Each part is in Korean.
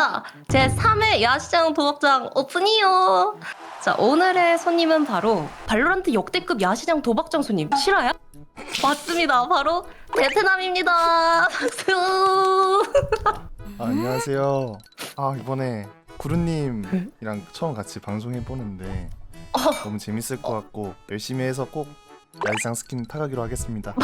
자, 제 3회 야시장 도박장 오픈이요. 자, 오늘의 손님은 바로 발로란트 역대급 야시장 도박장 손님 실화야? 맞습니다. 바로 베트남입니다. 박수. 아, 안녕하세요. 아 이번에 구루님이랑 처음 같이 방송해 보는데 너무 재밌을 것 같고 열심히 해서 꼭 야이상 스킨 타가기로 하겠습니다.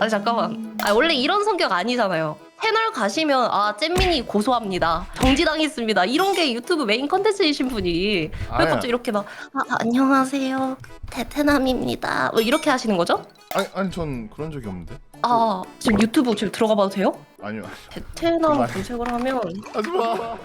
아니 잠깐만. 아 원래 이런 성격 아니잖아요. 채널 가시면 아 잼민이 고소합니다. 정지당했습니다. 이런 게 유튜브 메인 컨텐츠이신 분이 왜. 갑자기 이렇게 막 아, 안녕하세요. 베트남입니다. 뭐 이렇게 하시는 거죠? 아니 아니 전 그런 적이 없는데. 아 지금 유튜브 지금 들어가 봐도 돼요? 아니요. 베트남 그만. 검색을 하면 하지 마.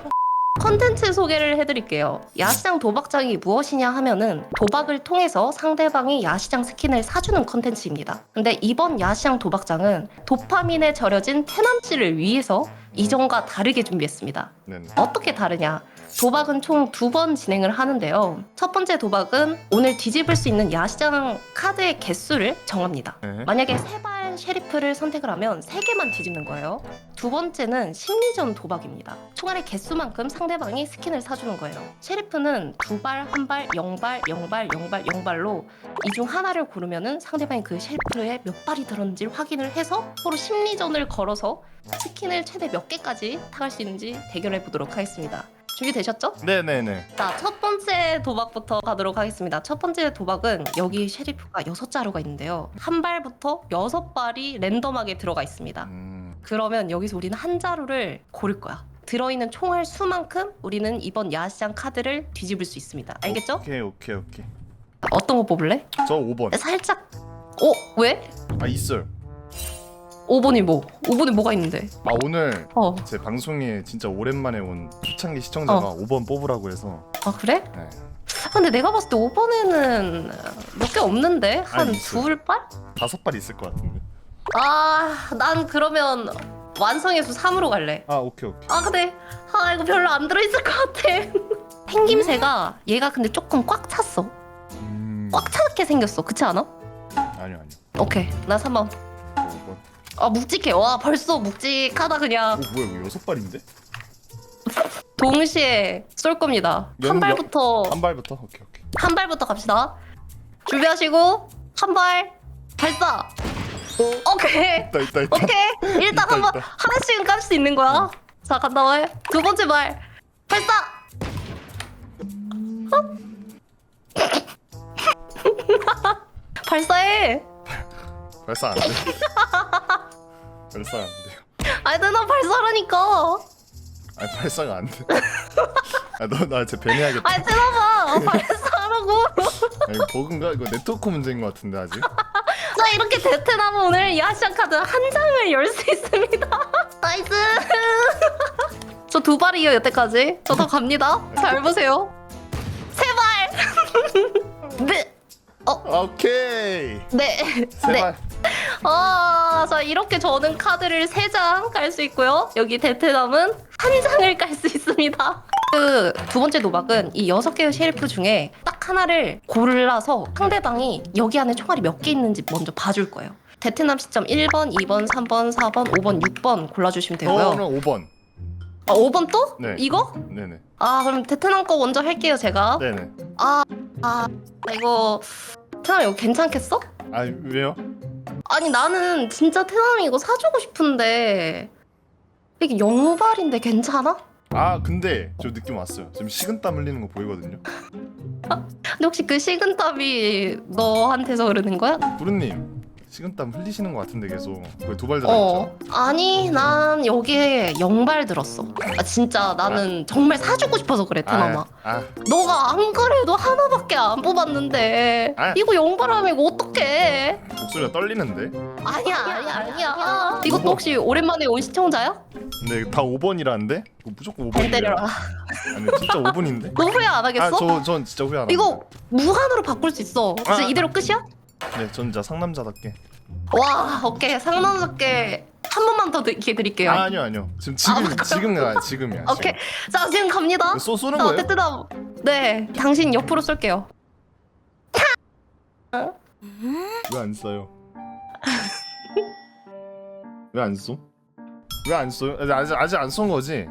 컨텐츠 소개를 해드릴게요. 야시장 도박장이 무엇이냐 하면은 도박을 통해서 상대방이 야시장 스킨을 사주는 컨텐츠입니다. 근데 이번 야시장 도박장은 도파민에 절여진 테남씨를 위해서 이전과 다르게 준비했습니다. 네네. 어떻게 다르냐? 도박은 총 두 번 진행을 하는데요. 첫 번째 도박은 오늘 뒤집을 수 있는 야시장 카드의 개수를 정합니다. 네. 만약에 세 발 쉐리프를 선택을 하면 세 개만 뒤집는 거예요. 두 번째는 심리전 도박입니다. 총알의 개수만큼 상대방이 스킨을 사주는 거예요. 쉐리프는 두 발, 한 발, 영발, 영발, 영발, 영발로 이 중 하나를 고르면은 상대방이 그 쉐리프에 몇 발이 들었는지 확인을 해서 서로 심리전을 걸어서 스킨을 최대 몇 개까지 타갈 수 있는지 대결해 보도록 하겠습니다. 준비되셨죠? 네네네. 자, 첫 번째 도박부터 가도록 하겠습니다. 첫 번째 도박은 여기 쉐리프가 여섯 자루가 있는데요. 한 발부터 여섯 발이 랜덤하게 들어가 있습니다. 음. 그러면 여기서 우리는 한 자루를 고를 거야. 들어있는 총알 수만큼 우리는 이번 야시장 카드를 뒤집을 수 있습니다. 알겠죠? 오케이 오케이 오케이. 어떤 거 뽑을래? 저 5번. 살짝. 어? 왜? 아 있어요. 5번이 뭐? 5번에 뭐가 있는데? 아 오늘 어. 제 방송에 진짜 오랜만에 온 초창기 시청자가 어. 5번 뽑으라고 해서. 아, 그래? 네. 아, 근데 내가 봤을 때 5번에는 몇 개 없는데? 한 아니, 있어요. 둘 발? 다섯 발 있을 것 같은데. 아, 난 그러면 완성의 수 3으로 갈래. 아 오케이 오케이. 아, 근데 아, 이거 별로 안 들어있을 것 같아. 팽김새가 얘가 근데 조금 꽉 찼어. 음. 꽉 차게 생겼어. 그렇지 않아? 아니요 아니요. 오케이. 나 3번. 5번. 아, 묵직해. 와, 벌써 묵직하다 오 그냥. 뭐야 이거 여섯 발인데? 동시에 쏠 겁니다. 한 연- 발부터 한 발부터 오케이 오케이. 한 발부터 갑시다. 준비하시고 한 발 발사. 오케이. 있다 있다 있다. 오케이. 일단 있다, 한번 있다. 하나씩은 깔 수 있는 거야. 자, 간다 말. 두 번째 말. 발사. 어? 발사해. 발사 안 돼. 발사 안 돼요. 아니, 나 발사라니까. 아니 발사가 안 돼. 아너나쟤 배내야겠다. 아니, 들어봐. 발사하라고. 아니 버그인가 이거 네트워크 문제인 것 같은데 아직. 자, 이렇게 베트남 오늘 야시장 카드 한 장을 열 수 있습니다. 나이스. 저 두 발이요, 여태까지. 저 더 갑니다. 잘 보세요. 세 발. 네. 오케이. 네. 세 네. 발. 아, 자 이렇게 저는 카드를 세장깔 수 있고요. 여기 베트남은 한 장을 깔 수 있습니다. 그 두 번째 도박은 이 여섯 개의 셰리프 중에 딱 하나를 골라서 상대방이 여기 안에 총알이 몇 개 있는지 먼저 봐줄 거예요. 베트남 시점 1번, 2번, 3번, 4번, 5번, 6번 골라주시면 되고요. 저는 5번. 아, 5번 또? 네. 이거? 네네. 아, 그럼 베트남 거 먼저 할게요, 제가. 네네. 아, 아, 이거 베트남 이거 괜찮겠어? 아 왜요? 아니 나는 진짜 태남이 이거 사주고 싶은데 이게 영발인데 괜찮아? 아 근데 저 느낌 왔어요. 지금 식은땀 흘리는 거 보이거든요. 근데 혹시 그 식은땀이 너한테서 그러는 거야? 부르님 식은땀 흘리시는 것 같은데 계속 왜 두 발? 어 아니 난 여기에 영발 들었어 아 진짜 나는 정말 사주고 싶어서 그래 태남아 아, 너가 안 그래도 하나밖에 안 뽑았는데 아. 이거 영발하면 이거 어떡해 아, 목소리가 떨리는데. 아니야 아니야 아니야 이것도 혹시 오랜만에 온 시청자야? 근데 다 5번이라는데? 이거 무조건 안 5번이에요. 때려라 아니 진짜 5번인데? 너 후회 안 하겠어? 아저전 진짜 후회 안 합니다. 이거 무한으로 바꿀 수 있어 진짜 아. 이대로 끝이야? 네, 전 진짜 상남자답게. 와, 오케이. 상남자께 한 번만 더 기회 드릴게요. 아, 아니요, 아니요. 지금 지금 지금이야, 지금이야. 오케이. 자, 지금 갑니다. 지금. 쏘 쏘는 자, 거예요? 베트남. 네, 당신 옆으로 쏠게요. 왜안 써요? 왜안 써? 왜안 써요? 아직 아직 안 쏜 거지?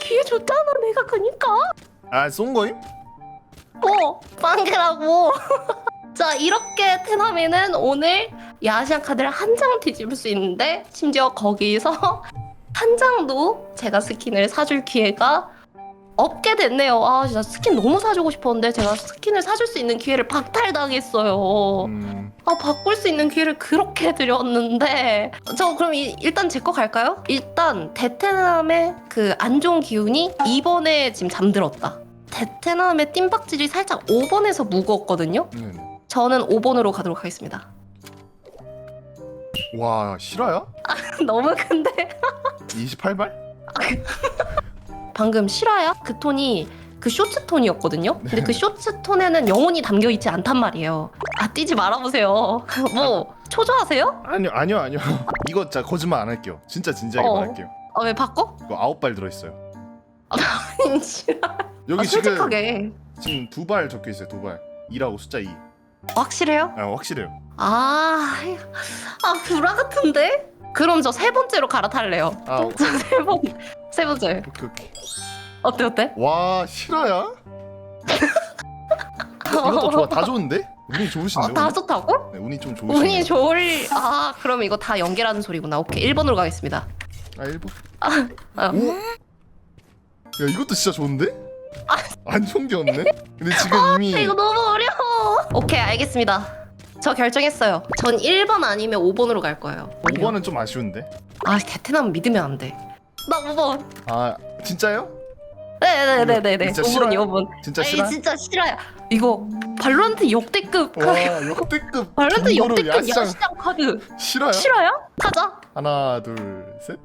기회 줬잖아 내가 그니까 아 쏜 거임? 어 빵개라고 자 이렇게 테나미는 오늘 야시안 카드를 한 장 뒤집을 수 있는데 심지어 거기서 한 장도 제가 스킨을 사줄 기회가 없게 됐네요. 아 진짜 스킨 너무 사주고 싶었는데 제가 스킨을 사줄 수 있는 기회를 박탈당했어요. 음. 아 바꿀 수 있는 기회를 그렇게 드렸는데. 저 그럼 이- 일단 제 거 갈까요? 일단 데테남의 그 안 좋은 기운이 2번에 지금 잠들었다. 데테남의 뜀박질이 살짝 5번에서 무거웠거든요? 네 네 저는 5번으로 가도록 하겠습니다. 와 실화야? 너무 큰데? 28발? 방금 실화야? 그 톤이 그 쇼츠 톤이었거든요? 근데 그 쇼츠 톤에는 영혼이 담겨 있지 않단 말이에요. 아 뛰지 말아보세요. 뭐 초조하세요? 아니요 아니요 아니요. 이거 진짜 거짓말 안 할게요. 진짜 진지하게 어. 말할게요. 아 왜 바꿔? 이거 아홉 발 들어있어요. 싫어 여기 아, 지금 솔직하게. 지금 두 발 적혀 있어요 두발. 2라고 숫자 2 확실해요? 아, 확실해요 아, 아 불화 같은데? 그럼 저 세 번째로 갈아탈래요. 아 오- 저세 번, 세 번째. 오케이 오케이 어때 어때? 와 실화야? 이것도 좋아 다 좋은데? 운이 좋으신데 어, 다 오늘? 좋다고? 네, 운이 좀 좋으시네 운이 좋을. 아, 그럼 이거 다 연계라는 소리구나. 오케이, 1번으로 가겠습니다. 아 1번 아, 오? 야 이것도 진짜 좋은데? 안 좋은 게 없네? 근데 지금 이미 이거 너무 어려워. 오케이, 알겠습니다. 저 결정했어요. 전 1번 아니면 5번으로 갈 거예요. 5번은 좀 아쉬운데? 아, 베트남 믿으면 안 돼. 나 5번. 아 진짜요? 네네네네네. 진짜 5번, 싫어요? 5번. 진짜 싫어? 진짜 싫어요. 이거 발로란트 역대급. 와 역대급 발로란트 정도로 역대급 야시장 야시장 카드. 싫어요? 싫어요? 가자. 하나 둘셋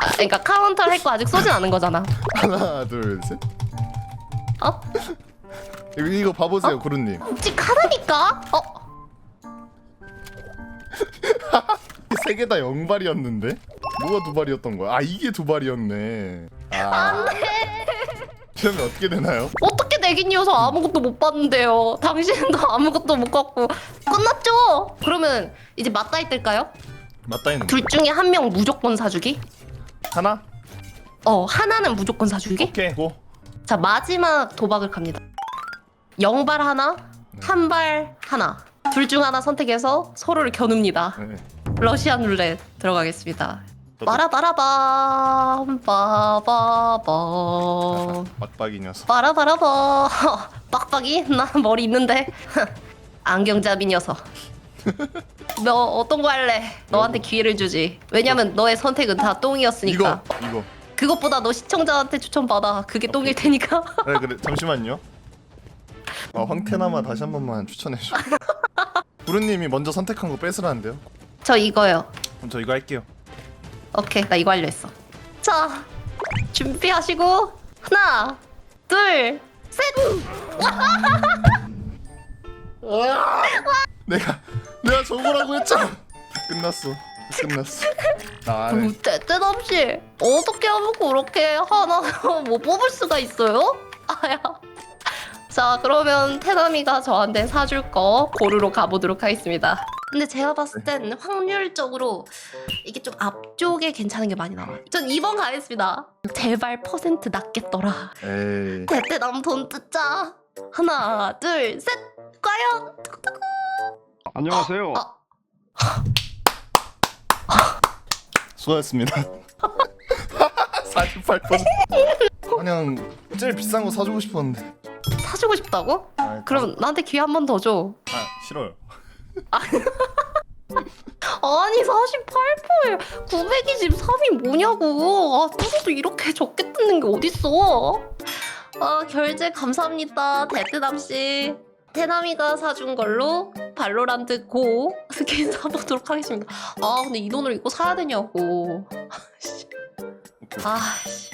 아, 그러니까 카운터를 했고 아직 쏘진 않은 거잖아. 하나 둘 셋 어? 이거, 이거 봐보세요 구루님 혹시 카드니까? 어? 세 개 다 영발이었는데 뭐가 두 발이었던 거야? 아 이게 두 발이었네 아 그러면 어떻게 되나요? 어떻게 내긴 녀석 아무것도 못 봤는데요. 당신도 아무것도 못 갖고 끝났죠? 그러면 이제 맞다이 뜰까요? 맞다 했는데 둘 중에 한 명 무조건 사주기? 하나? 어 하나는 무조건 사주기? 오케이 고 자 마지막 도박을 갑니다. 영발 하나, 한발 하나. 둘 중 하나 선택해서 서로를 겨눕니다. 네. 러시안 룰렛 들어가겠습니다. 빠라바라밤 빠바밤 막박이 녀석 빠라바라바 빡빡이 나 머리 있는데 안경잡이 녀석 너 어떤 거 할래? 너한테 기회를 주지. 왜냐면 너의 선택은 다 똥이었으니까. 이거 이거. 그것보다 너 시청자한테 추천받아. 그게 똥일 테니까. 그래 그래. 잠시만요. 아 황태나마 다시 한 번만 추천해줘. 구루님이 먼저 선택한 거 뺏으라는데요? 저 이거요. 그럼 저 이거 할게요. 오케이 나 이거 하려 했어. 자 준비하시고. 하나 둘 셋! 내가 내가 저거라고 했잖아 끝났어 끝났어 아 네. 때때없이 어떻게 하면 그렇게 하나 뭐 뽑을 수가 있어요? 아야. 자 그러면 테나미가 저한테 사줄 거 고르러 가보도록 하겠습니다. 근데 제가 봤을 땐 확률적으로 이게 좀 앞쪽에 괜찮은 게 많이 나와요. 전 2번 가겠습니다. 제발 퍼센트 낮겠더라. 에이 대대남 돈 뜯자. 하나 둘 셋. 과연 안녕하세요. 아. 수고하셨습니다. 48% 그냥 제일 비싼 거 사주고 싶었는데. 사주고 싶다고? 아, 그럼 나한테 기회 한 번 더 줘. 아 싫어요. 아니 48%에 923이 뭐냐고. 아 뜯어도 이렇게 적게 뜯는 게 어딨어? 아 결제 감사합니다. 데트남씨 테나미가 사준 걸로 발로란트 고 스킨 사보도록 하겠습니다. 아 근데 이 돈으로 이거 사야 되냐고. 오케이. 아 씨.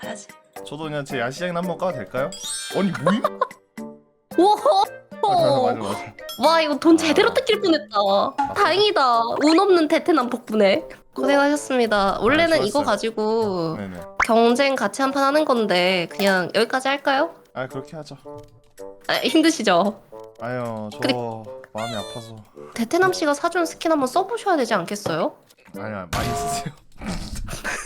사야지. 저도 그냥 제 야시장이나 한번 까도 될까요? 아니 뭐임? 아, 맞아 맞아 맞아. 와 이거 돈 제대로 뜯길 뻔했다. 다행이다. 운 없는 테테남 덕분에. 고생하셨습니다. 원래는 이거 수고했어요. 가지고 네네. 경쟁 같이 한 판 하는 건데 그냥 여기까지 할까요? 아 그렇게 하죠 아, 힘드시죠? 아유 저 그래. 마음이 아파서 대태남 씨가 사준 스킨 한번 써보셔야 되지 않겠어요? 아니야 많이 쓰세요